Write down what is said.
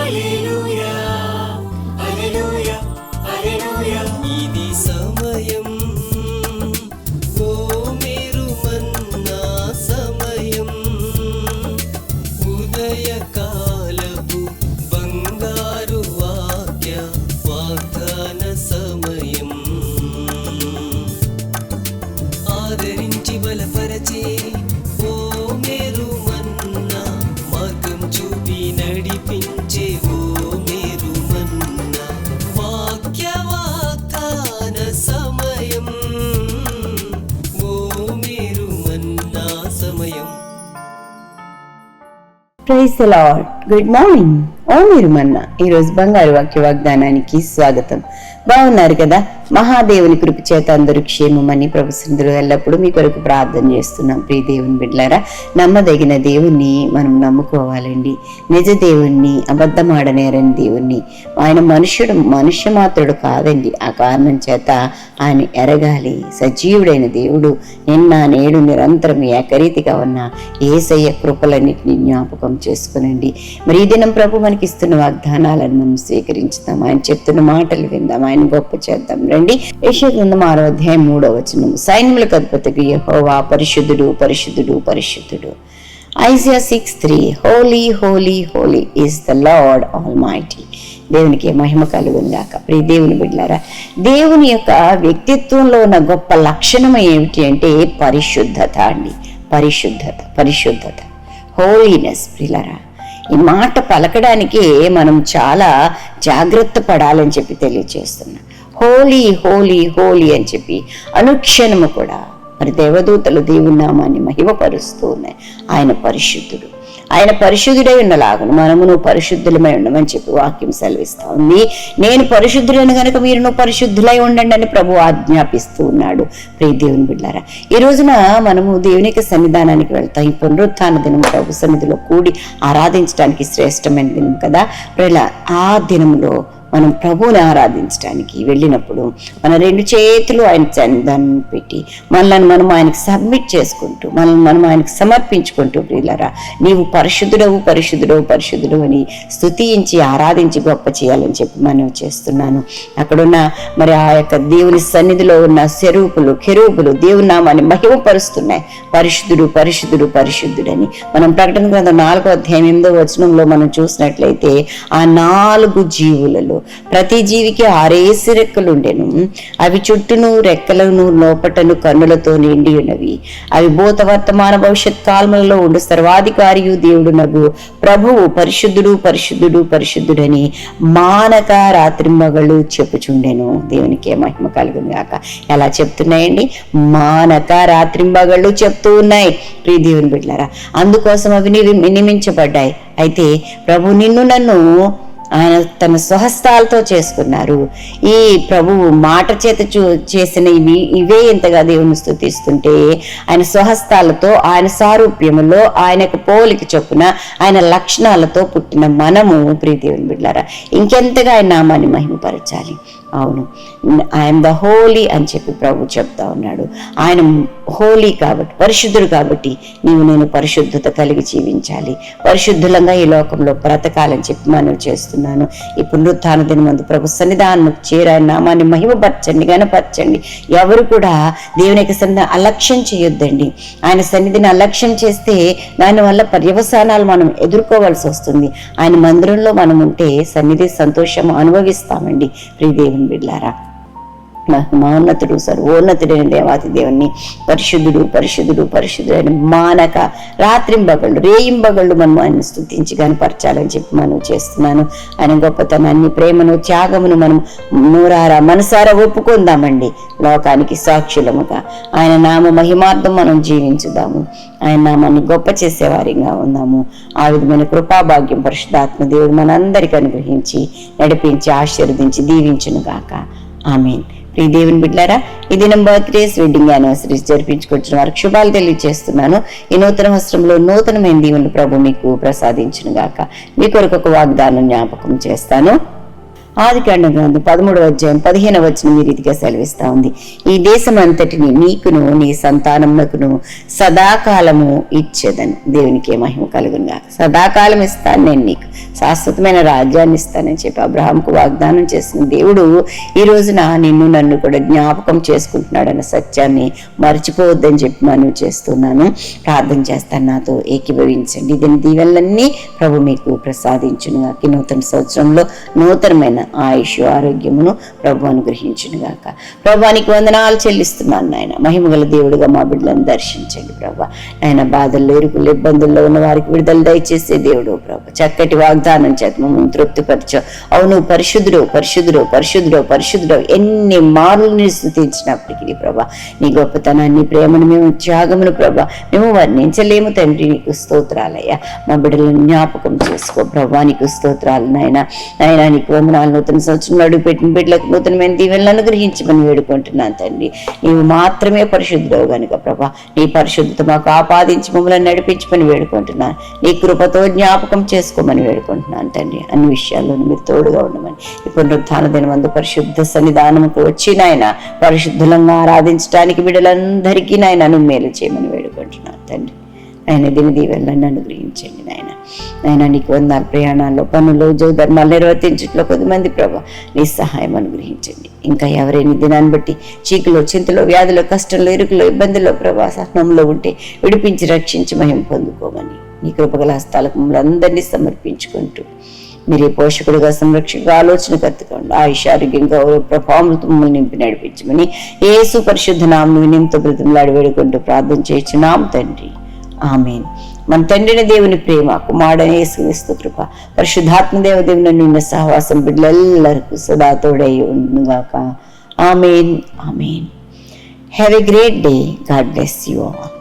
Aleluia. Praise the lord good morning ఓ మీరు మన్న ఈరోజు బంగారు వాక్య వాగ్దానానికి స్వాగతం. బాగున్నారు కదా? మహాదేవుని కృప చేత అందరూ క్షేమమని ప్రభుత్వందరూ ఎల్లప్పుడూ మీ కొరకు ప్రార్థన చేస్తున్నాం. ప్రియ దేవుని బిడ్డారా నమ్మదగిన దేవుణ్ణి మనం నమ్ముకోవాలండి. నిజ దేవుణ్ణి అబద్ధమాడనేరని దేవుణ్ణి. ఆయన మనుష్యుడు మనుష్య మాత్రుడు కాదండి. ఆ కారణం చేత ఆయన ఎరగాలి. సజీవుడైన దేవుడు నిన్న నేడు నిరంతరం ఏకరీతిగా ఉన్న ఏసయ్య కృపలన్నింటినీ జ్ఞాపకం చేసుకునండి. మరి ఈ దినం ప్రభు మనకి ఇస్తున్న వాగ్దానాలను మనం స్వీకరించుదాం ఆయన చెప్తున్న మాటలు విందాం. ఆయన గొప్ప చేద్దాం. రండి. యశోగ్రంథం ఆరో అధ్యాయం మూడో వచనం సైన్యములకు అద్భుతకు యహోవా పరిశుద్ధుడు పరిశుద్ధుడు పరిశుద్ధుడు. Isaiah six three holy holy holy is the lord almighty దేవునికి మహిమ కలుగుందాక ప్రియ దేవుని బిడ్డారా దేవుని యొక్క వ్యక్తిత్వంలో ఉన్న గొప్ప లక్షణం ఏమిటి అంటే పరిశుద్ధత అండి. పరిశుద్ధత పరిశుద్ధత. హోలీనెస్ ప్రిలరా ఈ మాట పలకడానికి మనం చాలా జాగ్రత్త పడాలని చెప్పి తెలియచేస్తున్నా. హోలీ హోలీ హోలీ అని చెప్పి అనుక్షణము కూడా. మరి దేవదూతలు దేవునామాన్ని మహిమపరుస్తూ ఉన్నాయి. ఆయన పరిశుద్ధుడు. ఆయన పరిశుద్ధుడై ఉన్నలాగును మనమును పరిశుద్ధులమై ఉండమని చెప్పి వాక్యం సెలవిస్తా ఉంది. నేను పరిశుద్ధులను మీరు మీరును పరిశుద్ధులై ఉండండి అని ప్రభు ఆజ్ఞాపిస్తూ ఉన్నాడు. ప్రియ దేవుని బిడ్డారా ఈ రోజున మనము దేవుని యొక్క సన్నిధానానికి వెళ్తాం. ఈ పునరుత్థాన దినం ప్రభు సన్నిధిలో కూడి ఆరాధించడానికి శ్రేష్టమైన దినం కదా. ఇలా ఆ దినంలో మనం ప్రభువుని ఆరాధించడానికి వెళ్ళినప్పుడు మన రెండు చేతులు ఆయన దాన్ని పెట్టి మనల్ని మనం ఆయనకు సబ్మిట్ చేసుకుంటూ మనల్ని మనం ఆయనకు సమర్పించుకుంటూ ప్రియులరా నీవు పరిశుద్ధుడవు పరిశుద్ధుడవు పరిశుద్ధుడు అని స్థుతించి ఆరాధించి గొప్ప చేయాలని చెప్పి మనం చేస్తున్నాను. అక్కడున్న మరి ఆ యొక్క దేవుని సన్నిధిలో ఉన్న స్వరూపులు కెరూపులు దేవుని నామాన్ని మహిమపరుస్తున్నాయి. పరిశుద్ధుడు పరిశుద్ధుడు పరిశుద్ధుడని మనం ప్రకటన గ్రంథం నాలుగో అధ్యాయం ఎనిమిదో వచనంలో మనం చూసినట్లయితే ఆ నాలుగు జీవులలో ప్రతి జీవికి ఆరేసి రెక్కలు ఉండెను అవి చుట్టూను రెక్కలను లోపటను కన్నులతో నిండి ఉన్నవి. అవి భూత వర్తమాన భవిష్యత్ కాలములలో ఉండు సర్వాధికారియు దేవుడు నగు. ప్రభువు పరిశుద్ధుడు పరిశుద్ధుడు పరిశుద్ధుడని మానక రాత్రింబగళ్ళు చెప్పుచుండెను. దేవునికి మహిమ కలుగును గాక ఎలా చెప్తున్నాయండి? మానక రాత్రింబగళ్ళు చెప్తూ ఉన్నాయి. ప్రీ దేవుని బిడ్డారా అందుకోసం అవి నిర్మించబడ్డాయి నియమించబడ్డాయి. అయితే ప్రభు నిన్ను నన్ను ఆయన తన స్వహస్తాలతో చేసుకున్నారు. ఈ ప్రభువు మాట చేత చూ చేసిన ఇవి ఇవే ఇంతగా దేవుని స్థుతిస్తుంటే ఆయన స్వహస్తాలతో ఆయన సారూప్యములో ఆయనకు పోలికి చొప్పున ఆయన లక్షణాలతో పుట్టిన మనము ప్రీతి బిడ్డారా ఇంకెంతగా ఆయన నామాన్ని మహిమపరచాలి. అవును. ఐఎమ్ ద హోలీ అని చెప్పి ప్రభు చెప్తా ఉన్నాడు. ఆయన హోలీ కాబట్టి పరిశుద్ధుడు కాబట్టి నీవు నేను పరిశుద్ధత కలిగి జీవించాలి. పరిశుద్ధులంగా ఈ లోకంలో బ్రతకాలని చెప్పి మనం చేస్తున్నాను. ఈ పునరుత్థాన దినమందు ప్రభు సన్నిధానం చేరి నామాన్ని మహిమపరచండి గనపరచండి ఎవరు కూడా దేవుని యొక్క సన్నిధి అలక్ష్యం చేయొద్దండి. ఆయన సన్నిధిని అలక్ష్యం చేస్తే దానివల్ల పర్యవసానాలు మనం ఎదుర్కోవాల్సి వస్తుంది. ఆయన మందిరంలో మనం ఉంటే సన్నిధి సంతోషం అనుభవిస్తామండి. ప్రియ దేవుని బిడ్లారా. మహోన్నతుడు సర్వోన్నతుడైన దేవాతి దేవుణ్ణి పరిశుద్ధుడు పరిశుద్ధుడు పరిశుద్ధుడైన మానక రాత్రింబగళ్ళు రేయింబగళ్ళు మనం ఆయన స్థుతించి కనపరచాలని చెప్పి మనం చేస్తున్నాను. ఆయన గొప్పతనాన్ని ప్రేమను త్యాగమును మనం నూరారా మనసారా ఒప్పుకుందామండి. లోకానికి సాక్షులముగా ఆయన నామ మహిమార్థం మనం జీవించుదాము. ఆయన నామాన్ని గొప్ప చేసేవారిగా ఉందాము ఆ విధమైన కృపాభాగ్యం పరిశుద్ధాత్మ దేవుడు మనందరికీ అనుగ్రహించి నడిపించి ఆశీర్వదించి దీవించును గాక. ఆమెన్. ప్రియ దేవుని బిడ్డారా ఈ దినం బర్త్డేస్ వెడ్డింగ్ యానివర్సరీస్ జరిపించుకొచ్చిన వారికి శుభాలు తెలియజేస్తున్నాను ఈ నూతన వస్త్రంలో నూతనమైన దీవులు ప్రభు మీకు ప్రసాదించును గాక. మీ కొరకు ఒక వాగ్దానం జ్ఞాపకం చేస్తాను. ఆదికాండ గ్రంథం పదమూడవ అధ్యాయం పదిహేనవ వచ్చిన ఈ రీతిగా సెలవిస్తా ఉంది. ఈ దేశం అంతటిని నీకును నీ సంతానమునకును సదాకాలము ఇచ్చేదని. దేవునికి మహిమ కలుగునుగా సదాకాలం ఇస్తాను నేను నీకు. శాశ్వతమైన రాజ్యాన్ని ఇస్తానని చెప్పి అబ్రహాంకు వాగ్దానం చేసిన దేవుడు ఈ రోజున నిన్ను నన్ను కూడా జ్ఞాపకం చేసుకుంటున్నాడన్న సత్యాన్ని మర్చిపోవద్దని చెప్పి మనం చేస్తున్నాను. ప్రార్థన చేస్తాను నాతో ఏకీభవించండి. దీని దీవెనలన్నీ ప్రభు మీకు ప్రసాదించునుగా నూతన సంవత్సరంలో నూతనమైన ఆయుష్ ఆరోగ్యమును ప్రభు అనుగ్రహించునుగాక ప్రభానికి వందనాలు చెల్లిస్తున్నాను నాయన. మహిమగల దేవుడిగా మా బిడ్డలను దర్శించండి ప్రభా. ఆయన బాధల్లో ఇరుకులు ఇబ్బందుల్లో ఉన్న వారికి విడుదల దయచేసే దేవుడు ప్రభా. చక్కటి వాగ్దానం చేత మమ్మల్ని తృప్తిపరచు అవును పరిశుద్ధుడు పరిశుద్ధుడు పరిశుద్ధుడు పరిశుద్ధుడు. ఎన్ని మార్లు స్థుతించినప్పటికీ ప్రభా నీ గొప్పతనాన్ని ప్రేమను మేము త్యాగమును ప్రభా మేము వర్ణించలేము తండ్రి. నీకు స్తోత్రాలయ్యా. మా బిడ్డలను జ్ఞాపకం చేసుకో. ప్రభా నీకు స్తోత్రాలు నాయన. నాయన నీకు వందనాలు నూతన సంవత్సరంలో అడుగుపెట్టిన బిడ్డలకు నూతనమైన దీవెనలు అనుగ్రహించమని వేడుకుంటున్నాను తండ్రి. నీవు మాత్రమే పరిశుద్ధుడవు గనుక ప్రభా. నీ పరిశుద్ధత మాకు ఆపాదించి మమ్మల్ని నడిపించమని వేడుకుంటున్నాను. నీ కృపతో జ్ఞాపకం చేసుకోమని వేడుకుంటున్నాను తండ్రి. అన్ని విషయాల్లోనూ మీరు తోడుగా ఉండమని. ఈ పునరుత్థాన దినమందు పరిశుద్ధ సన్నిధానముకు వచ్చి నాయన పరిశుద్ధులంగా ఆరాధించడానికి బిడ్డలందరికీ నాయన మేలు చేయమని వేడుకుంటున్నాను తండ్రి. ఆయన దీని దీవెనలను అనుగ్రహించండి నాయన. నాయన నీకు వందాలు ప్రయాణాల్లో పనులు జోధర్మాలు నిర్వర్తించట్లో కొద్దిమంది ప్రభా నీ సహాయం అనుగ్రహించండి. ఇంకా ఎవరైనా దినాన్ని బట్టి చీకులో చింతలో వ్యాధిలో కష్టంలో ఇరుకులో ఇబ్బందుల్లో ప్రభా సహనంలో ఉంటే విడిపించి రక్షించి మహిమ పొందుకోమని నీ కృపగల హస్తాలకు మమ్మల్ని అందరినీ సమర్పించుకుంటూ మీరే పోషకుడిగా సంరక్షక ఆలోచన కత్తుకోండి ఆయుష్ ఆరోగ్యం గౌరవ ప్రభావంతో మమ్మల్ని నింపి నడిపించమని ఏసు సుపరిశుద్ధ నామను వినియంతో బ్రతిమలాడి వేడుకుంటూ ప్రార్థన చేయించున్నాం తండ్రి. ఆమెన్. మన తండ్రిని దేవుని ప్రేమ కుమారుడని యేసుక్రీస్తు కృప పరిశుద్ధాత్మ దేవదేవుని నిన్న సహవాసం బిడ్డలెల్లరికూ సదా తోడై ఉండుగాక. Amen. Amen. Have a great day God bless you all